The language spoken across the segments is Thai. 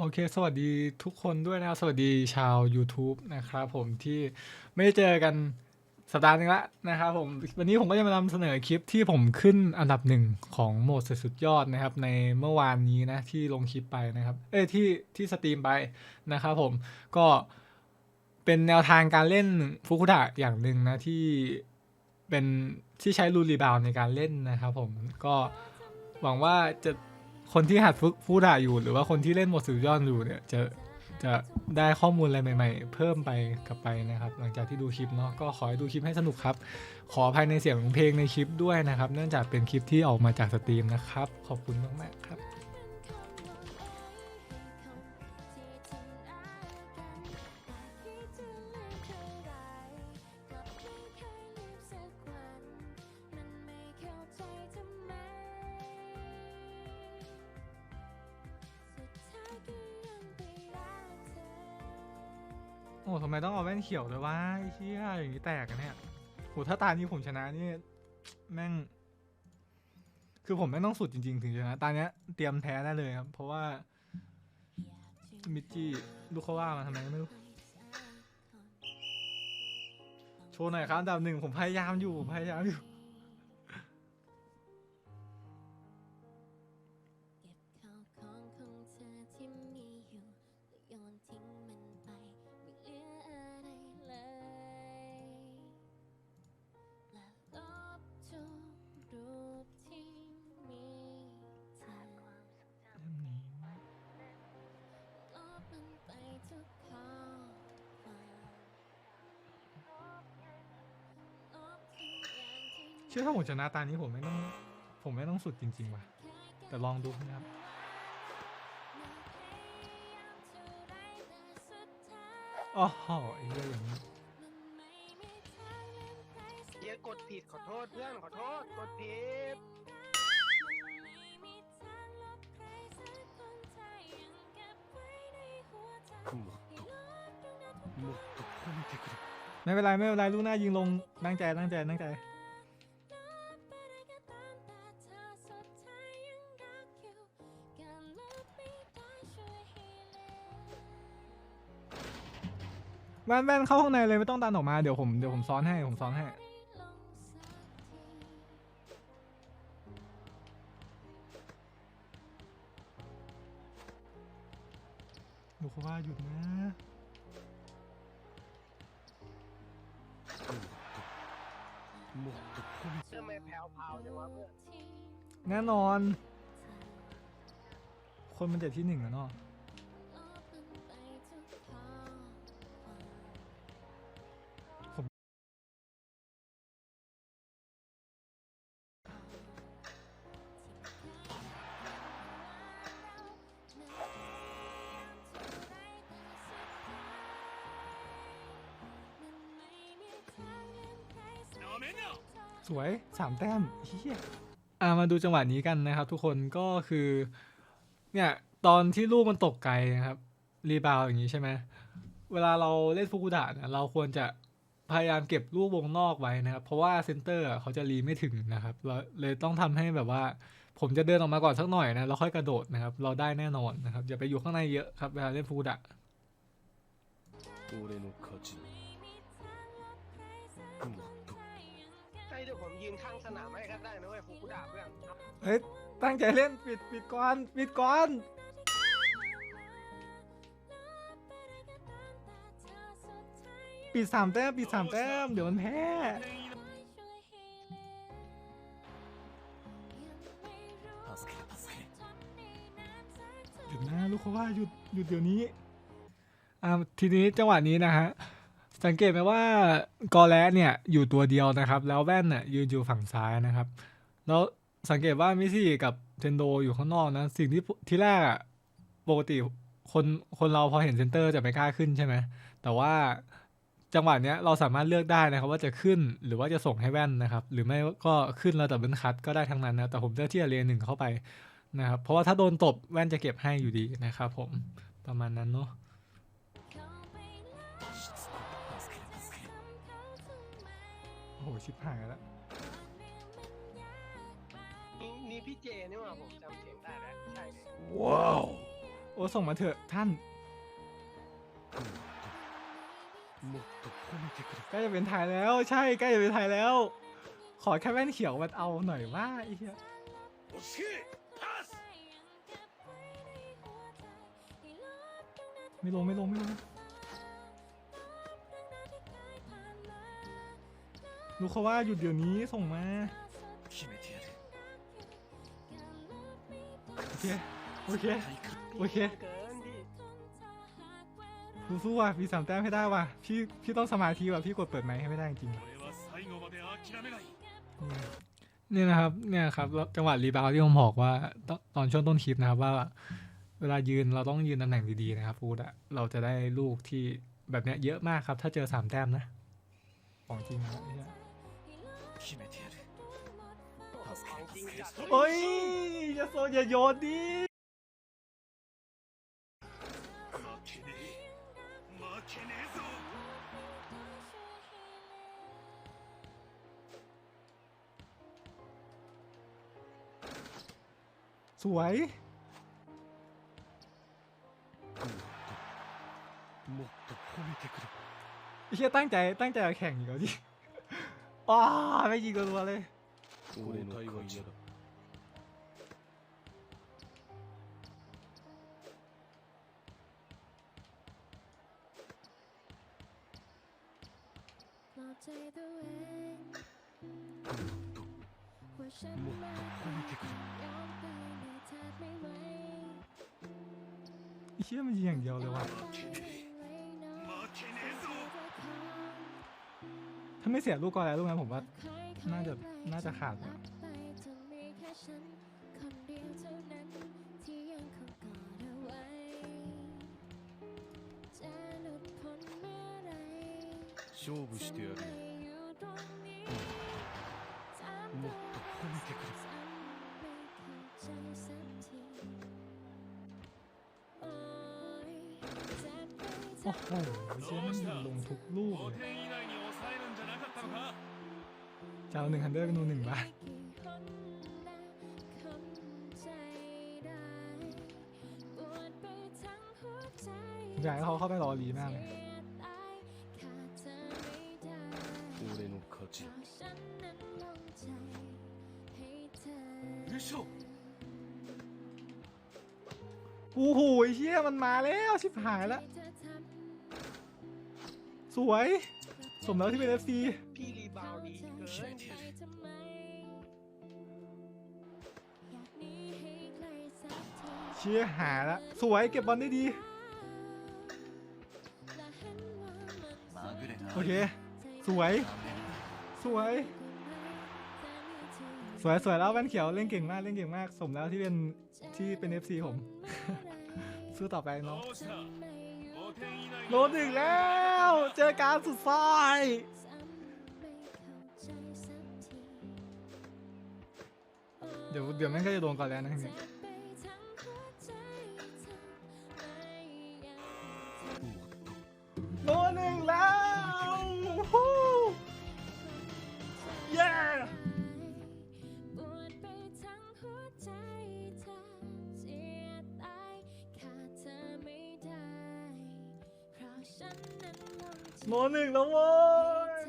โอเค สวัสดีทุกคนด้วยนะครับ สวัสดีชาว YouTube นะครับผมที่ไม่ได้เจอกันสัปดาห์นึงละนะครับผม วันนี้ผมก็จะมานำเสนอคลิปที่ผมขึ้นอันดับหนึ่งของโหมดสุดยอดนะครับ ในเมื่อวานนี้นะ ที่ลงคลิปไปนะครับ เอ้ยที่ที่สตรีมไปนะครับผมก็เป็นแนวทางการเล่นฟุกุดะอย่างหนึ่งนะ ที่เป็นที่ใช้รูรีบาวในการเล่นนะครับผมก็หวังว่าจะ คนที่หัดฟุฟุกุดะอยู่หรือว่าคนที่เล่นโหมดสุดยอดอยู่เนี่ยจะจะได้ข้อมูลอะไรใหม่ ๆ เพิ่มไปกลับไปนะครับ หลังจากที่ดูคลิปเนาะก็ขอให้ดูคลิปให้สนุกครับ ขออภัยในเสียงเพลงในคลิปด้วยนะครับ เนื่องจากเป็นคลิปที่ออกมาจากสตรีมนะครับ ขอบคุณมากๆครับ อ้ทำไมต้องเอาแว่นเขียวเลยวะไอ้เหี้ยอย่างนี้แตกกันเนี่ยโหถ้าตานี้ผมชนะนี่แม่ง คือผมไม่ต้องสุดจริง ๆ ถึงชนะตาเนี้ยเตรียมแท้ได้เลยครับ เพราะว่ามิจจี้ลูกเขาว่ามาทำไมก็ไม่รู้โชว์หน่อยครับอันดับหนึ่งผมพยายามอยู่ผมพยายามอยู่ เชื่อถ้าผมชนะตานี้ผมไม่ต้องผมไม่ต้องสุดจริง ๆ ว่ะ แต่ลองดูนะครับอ๋อไอ้เรื่องอย่างนี้เฮียกดผิดขอโทษเพื่อนขอโทษกดผิดไม่เป็นไรไม่เป็นไรลูกหน้ายิงลงตั้งใจตั้งใจตั้งใจ แว่นแว่นเข้าข้างในเลยไม่ต้องดันออกมาเดี๋ยวผมเดี๋ยวผมซ้อนให้ผมซ้อนให้ ดูเขาว่าหยุดนะ ทำไมแผ่วพราวจังวะเพื่อน แน่นอน คนมันเจ็ดที่หนึ่งอะเนาะ สวยสามแต้มเฮียอ่ามาดูจังหวะนี้กันนะครับ ทุกคนก็คือ เนี่ยตอนที่ลูกมันตกไกลนะครับ รีบาวด์อย่างนี้ใช่ไหมเวลาเราเล่นฟุกุดะเนี่ยเราควรจะพยายามเก็บลูกวงนอกไว้นะครับ เพราะว่าเซนเตอร์อะเขาจะรีไม่ถึงนะครับ เราเลยต้องทำให้แบบว่า ผมจะเดินออกมาก่อนสักหน่อยนะแล้วค่อยกระโดดนะครับ เราได้แน่นอนนะครับอย่าไปอยู่ข้างในเยอะครับเวลาเล่นฟุกุดะ 俺の勝ちだもっと ใช่เดี๋ ืนข้างสนามไม่ก็ได้นะเว้ยผมกูด่าเพื่อนเฮ้ยตั้งใจเล่นปิดปิดก่อนปิดก่อนปิดสามแต้มปิดสามแต้มเดี๋ยวมันแพ้หยุดนะลูกเขาว่าหยุดหยุดเดี๋ยวนี้อ่าทีนี้จังหวะนี้นะฮะ สังเกตไหมว่ากอแลเนี่ยอยู่ตัวเดียวนะครับ แล้วแว่นน่ะยืนอยู่ฝั่งซ้ายนะครับ แล้วสังเกตว่ามิซี่กับเทนโดอยู่ข้างนอกนะ สิ่งที่ที่แรกอะปกติคนคนเราพอเห็นเซนเตอร์จะไม่กล้าขึ้นใช่ไหม แต่ว่าจังหวะเนี้ยเราสามารถเลือกได้นะครับว่าจะขึ้นหรือว่าจะส่งให้แว่นนะครับ หรือไม่ก็ขึ้นแล้วแต่เบิลคัตก็ได้ทั้งนั้นนะ แต่ผมเลือกที่จะเรียนหนึ่งเข้าไปนะครับ เพราะว่าถ้าโดนตบแว่นจะเก็บให้อยู่ดีนะครับผมประมาณนั้นเนาะ โอ้โหชิบหายแล้วนี่พี่เจนี่หว่าผมจำเสียงได้แล้วใช่ว้าว โอ้ส่งมาเถอะท่าน ใกล้จะเป็นถ่ายแล้ว ใช่ใกล้จะเป็นถ่ายแล้ว ขอแค่แว่นเขียวมันเอาหน่อยว่าไอ้เหี้ยไม่ลงไม่ลงไม่ลง ดูเขาว่าหยุดเดี๋ยวนี้ส่งมาโอเคโอเคโอเครู้สู้ว่ะมีสามแต้มให้ได้ว่ะพี่พี่ต้องสมาธิว่ะพี่กดเปิดไหมให้ไม่ได้จริงเนี่ยนะครับเนี่ยครับจังหวะรีบาวที่ผมบอกว่าตอนช่วงต้นคลิปนะครับว่า เวลายืนเราต้องยืนตำแหน่งดีๆนะครับฟูดอะเราจะได้ลูกที่แบบเนี้ยเยอะมากครับ ถ้าเจอสามแต้มนะของจริงนะ 決めてやる ของจริงจัด โอ้ยอย่าโซอย่าโยนดิ 負けねえ負けねえぞ สวย もっと褒めてくれ ไอ้เชี่ยตั้งใจตั้งใจจะแข่งอยู่แล้วดิ ว้าไม่ยิงตัวเลย俺าไม่เสียลูกก็แล้วลูกนั้นผมว่า น่าจะน่าจะขาดนะ ไปจนมีแค่ฉันคนเดียวเท่านั้นที่ยังคงกอดเอาไว้ จะหลุดพ้นเมื่อไหร 勝負してやるよ อยู่ตรงนี้ もっと褒めてくれ ฉันไม่เข้าใจสักทีโอ้ยเจ็บไป โอ้โหเชี่ยมันยิงลงทุกลูก 5 เลย าวหนึ่งฮันเดอร์กนูหนึ่งบาทใหญ่เขาเข้าไปรอรีมากเลยโอ้โหเชี่ยมันมาแล้ว ชิบหายแล้ว สวย สมแล้วที่เป็นเอฟซีพี่รีบาวดีเกินเชี่ยหาละสวยเก็บบอลได้ดี โอเค สวย สวย สวยสวยแล้วแว่นเขียวเล่นเก่งมากเล่นเก่งมาก สมแล้วที่เป็นที่เป็น FC ผม ซื้ต่อไปเนาะ โลหนึ่งแล้ว เจอการสุดซอย เดี๋ยวเดี๋ยวไม่งก็จะโดนก่อนแล้วนะเนี่ยโลหนึ่งแล้ว โลหนึ่งแล้วโว้ย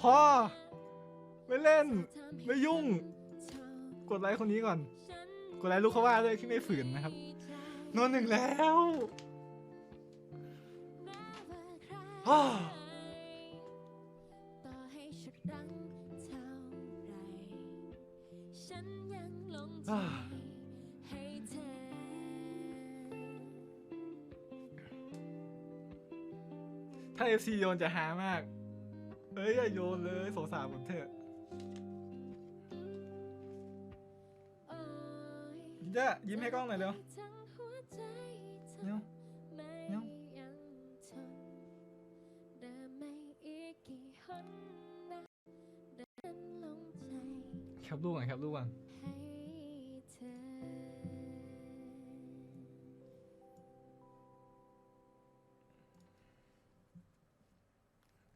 พอไม่เล่น ไม่ยุ่ง กดไลค์คนนี้ก่อน กดไลค์ลูกเขาว่าด้วยที่ไม่ฝืนนะครับโนหนึ่งแล้ว ถ้า FC โยนจะหามาก เอ้ยอย่าโยนเลยสงสารผมเถอะโอ้ยยิ้มจ้ะยิ้มให้กล้องหน่อยเร็วทั้งหัวใจเธอเร็วไม่เร็วยังทนเดินไม่อีกกี่หนนะเดินลงใจแคปรูปก่อนแคปรูปก่อน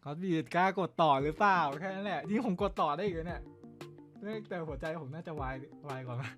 ก็บีดกล้ากดต่อหรือเปล่าแค่นั้นแหละที่ผมกดต่อได้อีกเลยเนี่ยแต่หัวใจผมน่าจะวายวายก่อนนะ